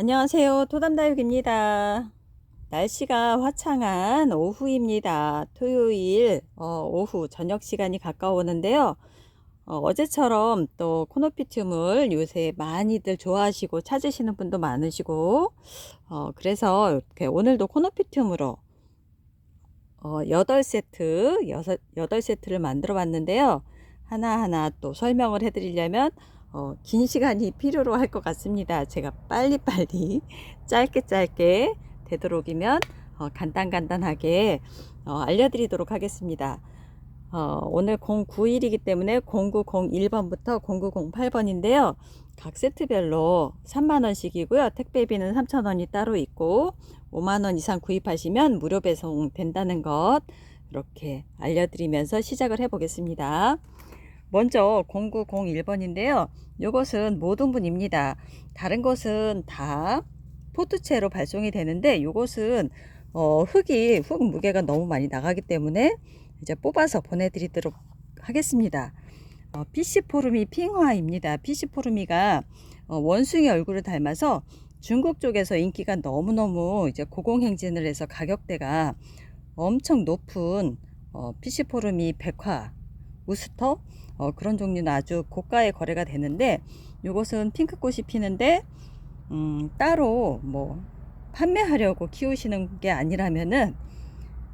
안녕하세요. 토담다육입니다. 날씨가 화창한 오후입니다. 토요일 어, 오후 저녁 시간이 가까워오는데요. 어, 제처럼또 코노피튬을 요새 많이들 좋아하시고 찾으시는 분도 많으시고 어, 그래서 이렇게 오늘도 코노피튬으로 어, 8세트, 6, 8세트를 만들어 봤는데요. 하나하나 또 설명을 해드리려면 어, 긴 시간이 필요로 할 것 같습니다. 제가 빨리빨리 짧게 짧게 되도록이면 어, 간단간단하게 어, 알려드리도록 하겠습니다. 어, 오늘 091이기 때문에 0901번부터 0908번인데요. 각 세트별로 3만원씩이고요. 택배비는 3천원이 따로 있고 5만원 이상 구입하시면 무료 배송 된다는 것 이렇게 알려드리면서 시작을 해보겠습니다. 먼저 0901번인데요. 이것은 모든 분입니다. 다른 것은 다 포트체로 발송이 되는데 이것은 어, 흙이 흙 무게가 너무 많이 나가기 때문에 이제 뽑아서 보내드리도록 하겠습니다. 어, 피시포르미 핑화입니다. 피시포르미가 어, 원숭이 얼굴을 닮아서 중국 쪽에서 인기가 너무너무 이제 고공행진을 해서 가격대가 엄청 높은 어, 피시포르미 백화 우스터 어, 그런 종류는 아주 고가의 거래가 되는데 이것은 핑크꽃이 피는데 음, 따로 뭐 판매하려고 키우시는 게 아니라면은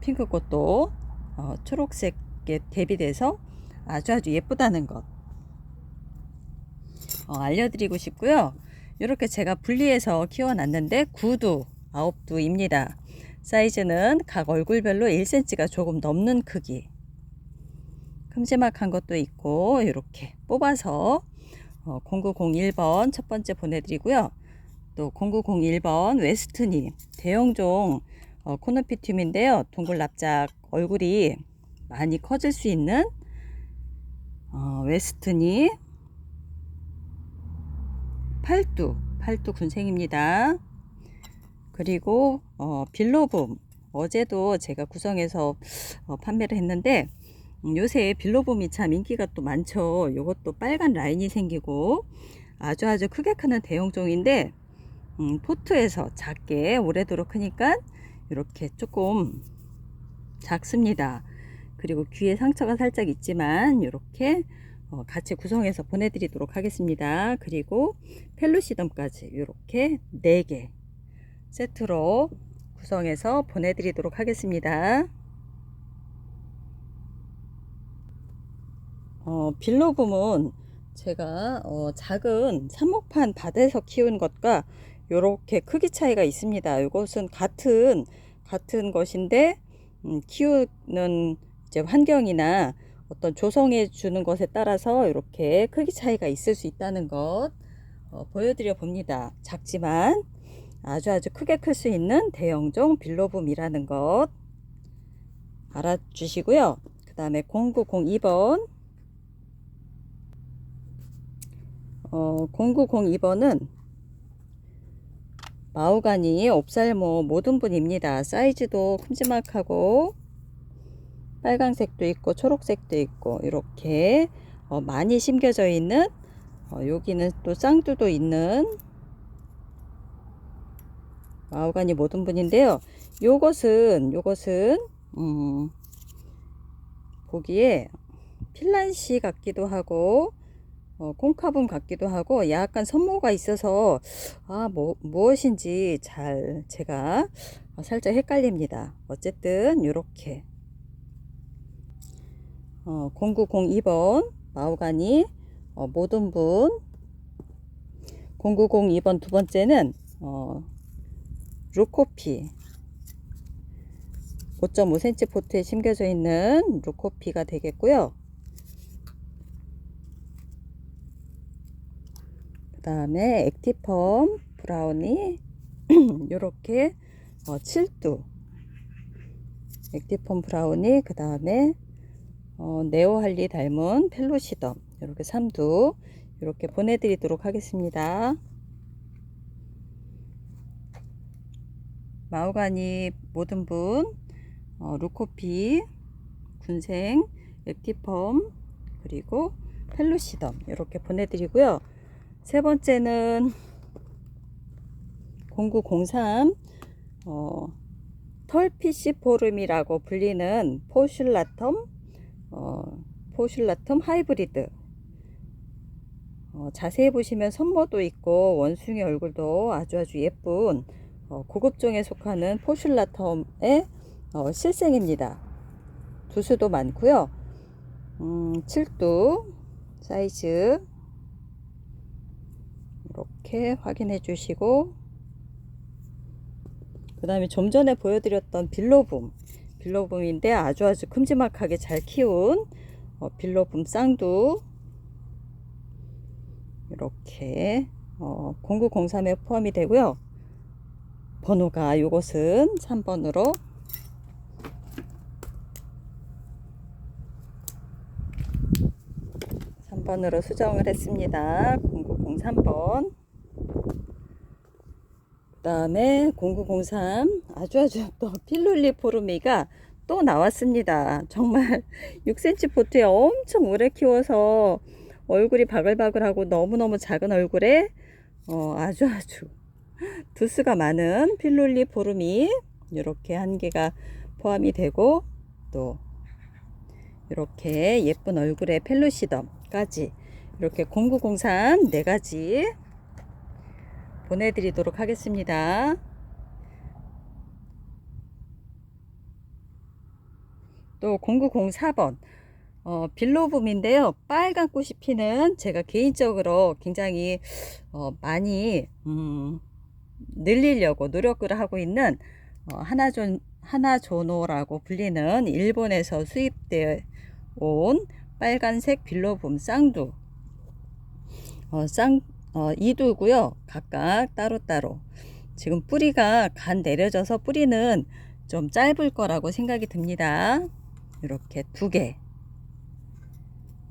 핑크꽃도 어, 초록색에 대비돼서 아주 아주 예쁘다는 것 어, 알려드리고 싶고요. 이렇게 제가 분리해서 키워놨는데 9두, 9두입니다. 사이즈는 각 얼굴별로 1cm가 조금 넘는 크기. 큼지막한 것도 있고 이렇게 뽑아서 어, 0901번 첫 번째 보내드리고요. 또 0901번 웨스트니 대형종 어, 코노피튬인데요. 동글 납작 얼굴이 많이 커질 수 있는 어, 웨스트니 팔두 팔두 군생입니다. 그리고 어, 빌로붐 어제도 제가 구성해서 어, 판매를 했는데 음, 요새 빌로봄이 참 인기가 또 많죠. 요것도 빨간 라인이 생기고 아주 아주 크게 크는 대형종인데 음, 포트에서 작게 오래도록 크니까 이렇게 조금 작습니다. 그리고 귀에 상처가 살짝 있지만 이렇게 어, 같이 구성해서 보내드리도록 하겠습니다. 그리고 펠루시덤까지 이렇게 4개 세트로 구성해서 보내드리도록 하겠습니다. 어, 빌로붐은 제가 어, 작은 삽목판 밭에서 키운 것과 이렇게 크기 차이가 있습니다. 이것은 같은 같은 것인데 음, 키우는 이제 환경이나 어떤 조성해 주는 것에 따라서 이렇게 크기 차이가 있을 수 있다는 것 어, 보여드려 봅니다. 작지만 아주 아주 크게 클 수 있는 대형종 빌로붐이라는 것 알아주시고요. 그 다음에 0902번 어, 0902번은 마우가니 옵살모 모든 분입니다. 사이즈도 큼지막하고 빨강색도 있고 초록색도 있고 이렇게 어, 많이 심겨져 있는 어, 여기는 또 쌍두도 있는 마우가니 모든 분인데요. 요것은 요것은 음, 보기에 필란시 같기도 하고 어, 콩카분 같기도 하고 약간 선모가 있어서 아, 뭐, 무엇인지 잘 제가 살짝 헷갈립니다. 어쨌든 이렇게 어, 0902번 마우가니 어, 모든 분 0902번 두 번째는 어, 루코피 5.5cm 포트에 심겨져 있는 루코피가 되겠고요. 다음에 액티펌 브라우니 요렇게 어, 7두 액티펌 브라우니 그 다음에 어, 네오할리 닮은 펠로시덤 이렇게 3두 이렇게 보내드리도록 하겠습니다. 마우가니 모든 분 어, 루코피 군생 액티펌 그리고 펠로시덤 이렇게 보내드리고요. 세 번째는 0903 어, 털피시 포름이라고 불리는 포슐라텀 어, 포슐라텀 하이브리드 어, 자세히 보시면 선모도 있고 원숭이 얼굴도 아주 아주 예쁜 어, 고급종에 속하는 포슐라텀의 어, 실생입니다. 두수도 많고요. 음, 7두 사이즈 이렇게 확인해 주시고 그 다음에 좀 전에 보여드렸던 빌로붐 빌로붐인데 아주 아주 큼지막하게 잘 키운 어, 빌로붐 쌍두 이렇게 어, 0903에 포함이 되고요 번호가 요것은 3번으로 삼번으로 수정을 했습니다. 0903번. 그 다음에 0903 아주 아주 또 필룰리 포르미가 또 나왔습니다. 정말 6cm 포트에 엄청 오래 키워서 얼굴이 바글바글하고 너무너무 작은 얼굴에 어, 아주 아주 두수가 많은 필룰리 포르미 이렇게 한 개가 포함이 되고 또 이렇게 예쁜 얼굴에 펠루시덤까지 이렇게 0903 네 가지 보내드리도록 하겠습니다. 또 0904번 어, 빌로붐인데요. 빨간 꽃이 피는 제가 개인적으로 굉장히 어, 많이 음, 늘리려고 노력을 하고 있는 어, 하나존 하나조노라고 불리는 일본에서 수입되어 온 빨간색 빌로붐 쌍두 어, 쌍 어, 이두고요. 각각 따로따로 지금 뿌리가 간 내려져서 뿌리는 좀 짧을 거라고 생각이 듭니다. 이렇게 두 개.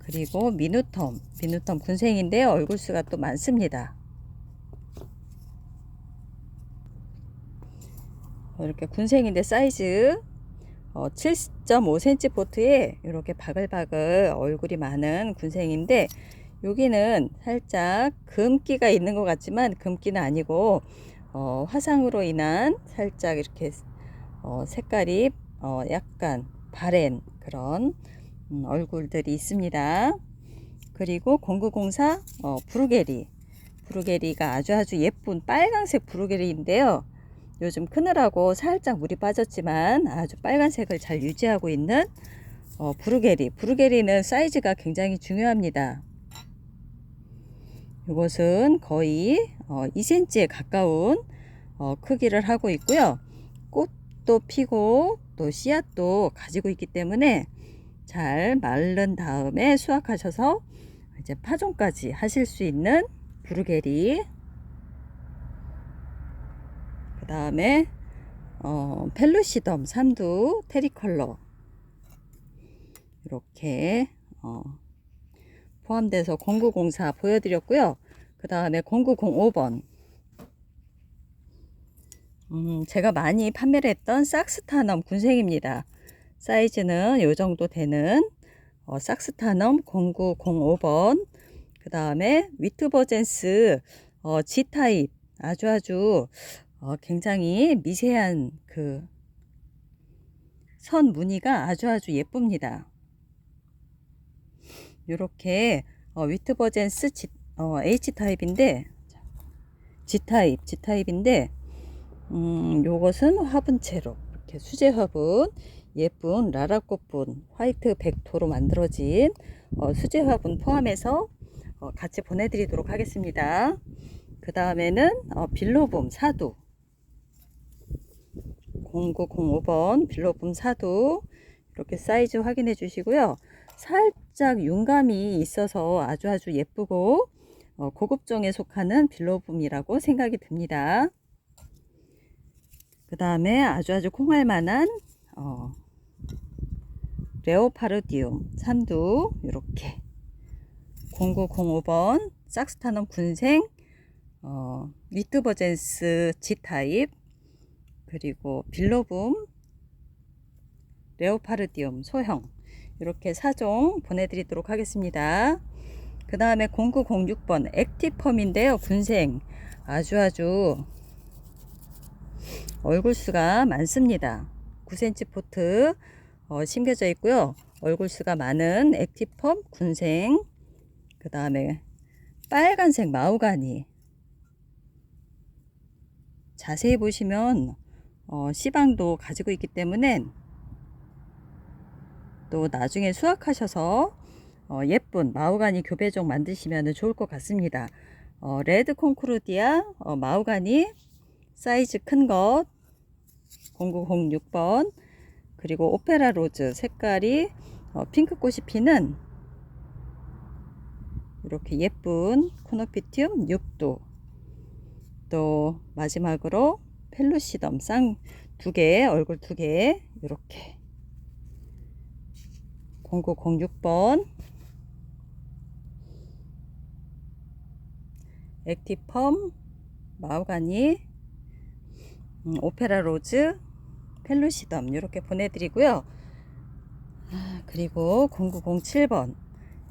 그리고 미누텀, 미누텀 군생인데 얼굴 수가 또 많습니다. 이렇게 군생인데 사이즈 어, 7.5cm 포트에 이렇게 바글바글 얼굴이 많은 군생인데 여기는 살짝 금기가 있는 것 같지만 금기는 아니고 어, 화상으로 인한 살짝 이렇게 어, 색깔이 어, 약간 바랜 그런 음, 얼굴들이 있습니다. 그리고 0904 어, 브루게리 브루게리가 아주 아주 예쁜 빨강색 브루게리인데요. 요즘 크느라고 살짝 물이 빠졌지만 아주 빨간색을 잘 유지하고 있는 어, 브루게리. 브루게리는 사이즈가 굉장히 중요합니다. 이것은 거의 어, 2cm에 가까운 어, 크기를 하고 있고요. 꽃도 피고 또 씨앗도 가지고 있기 때문에 잘 마른 다음에 수확하셔서 이제 파종까지 하실 수 있는 브루게리 그 다음에 어, 펠루시덤 삼두 테리컬러 이렇게 어, 포함돼서 0904 보여드렸고요. 그 다음에 0905번 음, 제가 많이 판매를 했던 삭스타넘 군생입니다. 사이즈는 요 정도 되는 어, 삭스타넘 0905번 그 다음에 위트버젠스 어, G타입 아주 아주 어, 굉장히 미세한 그 선 무늬가 아주 아주 예쁩니다. 이렇게 어, 위트버젠스 G, 어, H타입인데 G타입, G타입인데 음, 요것은 화분채로 이렇게 수제 화분 예쁜 라라꽃분 화이트 백토로 만들어진 어, 수제 화분 포함해서 어, 같이 보내드리도록 하겠습니다. 그 다음에는 어, 빌로붐 사두 0905번 빌로붐 사두 이렇게 사이즈 확인해 주시고요. 살짝 윤감이 있어서 아주 아주 예쁘고 어, 고급종에 속하는 빌로붐이라고 생각이 듭니다. 그 다음에 아주 아주 콩할 만한 어, 레오파르디움 삼두 이렇게 0905번 삭스타넘 군생 어, 리트버젠스 G타입 그리고 빌로붐 레오파르디움 소형 이렇게 4종 보내드리도록 하겠습니다. 그 다음에 0906번 액티펌인데요. 군생 아주 아주 얼굴 수가 많습니다. 9cm 포트 어, 심겨져 있고요. 얼굴 수가 많은 액티펌 군생 그 다음에 빨간색 마우가니 자세히 보시면 어, 시방도 가지고 있기 때문에 또 나중에 수확하셔서 어, 예쁜 마우가니 교배종 만드시면 좋을 것 같습니다. 어, 레드 콩크루디아 어, 마우가니 사이즈 큰 것 0906번 그리고 오페라 로즈 색깔이 어, 핑크꽃이 피는 이렇게 예쁜 코노피티움 6도 또 마지막으로 펠루시덤 쌍 두 개, 얼굴 두 개, 이렇게 0906번 액티펌 마우가니 음, 오페라 로즈 펠루시덤 이렇게 보내드리고요. 아, 그리고 0907번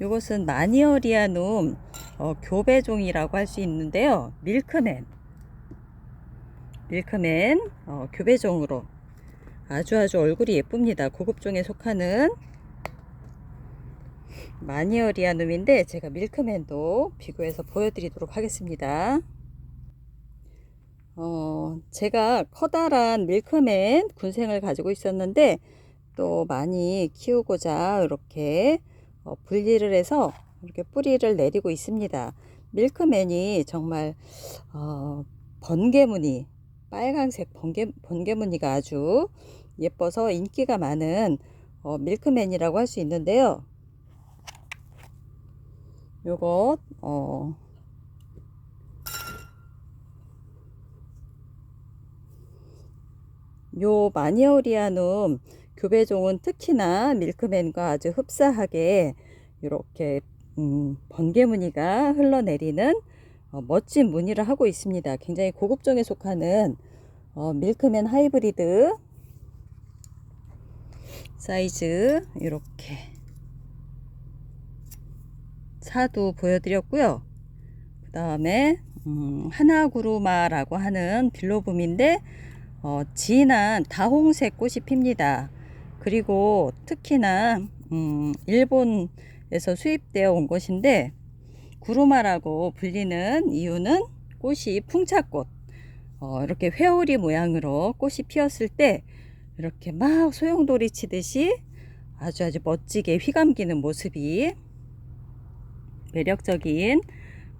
이것은 마니어리아눔 어, 교배종이라고 할 수 있는데요. 밀크맨 밀크맨 어, 교배종으로 아주 아주 얼굴이 예쁩니다. 고급종에 속하는 마니어리아눔인데 제가 밀크맨도 비교해서 보여드리도록 하겠습니다. 어, 제가 커다란 밀크맨 군생을 가지고 있었는데 또 많이 키우고자 이렇게 어, 분리를 해서 이렇게 뿌리를 내리고 있습니다. 밀크맨이 정말 어, 번개무늬 빨강색 번개, 번개무늬가 아주 예뻐서 인기가 많은 어, 밀크맨이라고 할 수 있는데요. 요것 어, 요 마니오리아눔 교배종은 특히나 밀크맨과 아주 흡사하게 이렇게 음, 번개 무늬가 흘러내리는 어, 멋진 무늬를 하고 있습니다. 굉장히 고급종에 속하는 어, 밀크맨 하이브리드 사이즈 이렇게 차도 보여드렸고요. 그 다음에 음, 하나구루마라고 하는 빌로붐인데 어, 진한 다홍색 꽃이 핍니다. 그리고 특히나 음, 일본에서 수입되어 온 것인데 구루마라고 불리는 이유는 꽃이 풍차꽃 어, 이렇게 회오리 모양으로 꽃이 피었을 때 이렇게 막 소용돌이 치듯이 아주 아주 멋지게 휘감기는 모습이 매력적인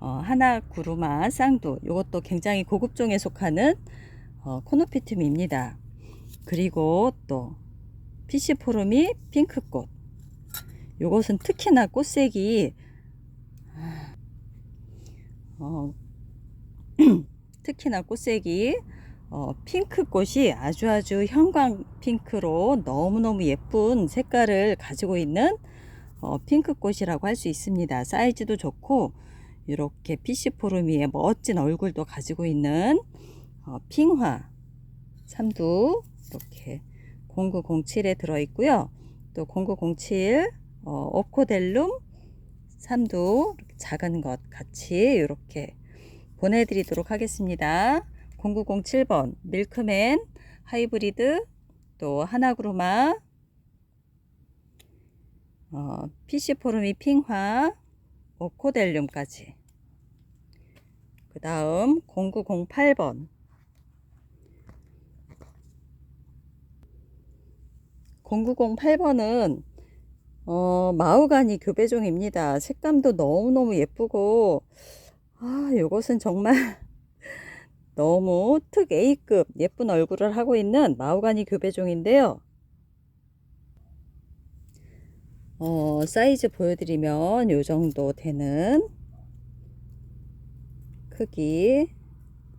어, 하나 구루마 쌍두 이것도 굉장히 고급종에 속하는 어, 코노피툼입니다. 그리고 또 피시포름이 핑크꽃 이것은 특히나 꽃색이 어, 특히나 꽃색이 어, 핑크꽃이 아주 아주 형광 핑크로 너무너무 예쁜 색깔을 가지고 있는 어, 핑크꽃이라고 할 수 있습니다. 사이즈도 좋고 이렇게 피시포르미의 멋진 얼굴도 가지고 있는 어, 핑화 삼두 이렇게 0907에 들어있고요. 또 0907 어, 오코델룸 삼두 작은 것 같이 이렇게 보내드리도록 하겠습니다. 0907번 밀크맨 하이브리드 또 하나그루마 어, 피시포르미 핑화 오코델륨까지 그 다음 0908번 0908번은 어, 마우가니 교배종입니다. 색감도 너무너무 예쁘고 아, 이것은 정말 너무 특 A급 예쁜 얼굴을 하고 있는 마우가니 교배종인데요. 어, 사이즈 보여드리면 요 정도 되는 크기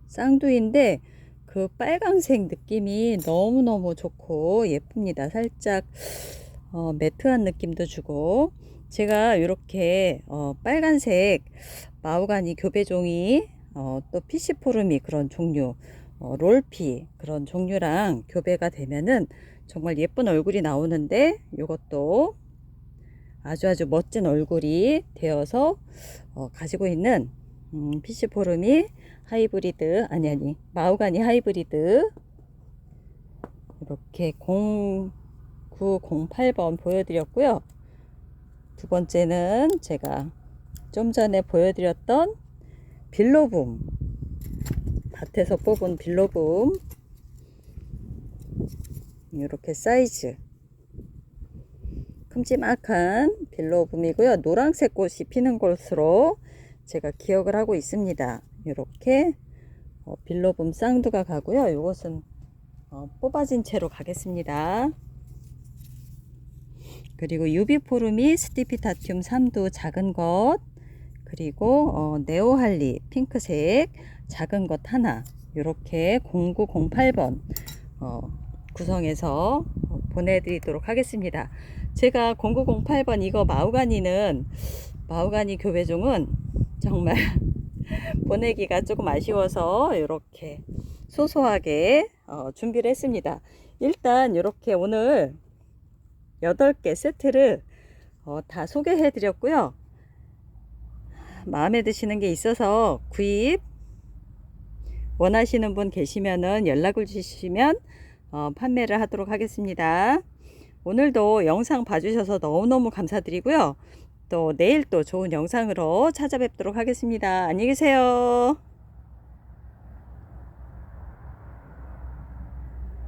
쌍두인데 그 빨강색 느낌이 너무너무 좋고 예쁩니다. 살짝 어, 매트한 느낌도 주고 제가 이렇게 어, 빨간색 마우가니 교배종이 어, 또 피시포름이 그런 종류 어, 롤피 그런 종류랑 교배가 되면은 정말 예쁜 얼굴이 나오는데 이것도 아주 아주 멋진 얼굴이 되어서 어, 가지고 있는 음, 피시포름이 하이브리드 아니 아니 마우가니 하이브리드. 이렇게 0908번 보여드렸고요. 두 번째는 제가 좀 전에 보여드렸던 빌로붐 밭에서 뽑은 빌로붐. 이렇게 사이즈 큼지막한 빌로붐이고요. 노란색 꽃이 피는 것으로 제가 기억을 하고 있습니다. 이렇게 어, 빌로붐 쌍두가 가고요. 이것은 어, 뽑아진 채로 가겠습니다. 그리고 유비포름이 스티피타튬 3두 작은 것 그리고 어, 네오할리 핑크색 작은 것 하나 이렇게 0908번 어, 구성해서 어, 보내드리도록 하겠습니다. 제가 0908번 이거 마우가니는 마우가니 교배종은 정말 보내기가 조금 아쉬워서 이렇게 소소하게 어, 준비를 했습니다. 일단 이렇게 오늘 8개 세트를 어, 다 소개해 드렸고요. 마음에 드시는 게 있어서 구입 원하시는 분 계시면은 연락을 주시면 어, 판매를 하도록 하겠습니다. 오늘도 영상 봐주셔서 너무너무 감사드리고요. 또 내일 또 좋은 영상으로 찾아뵙도록 하겠습니다. 안녕히 계세요.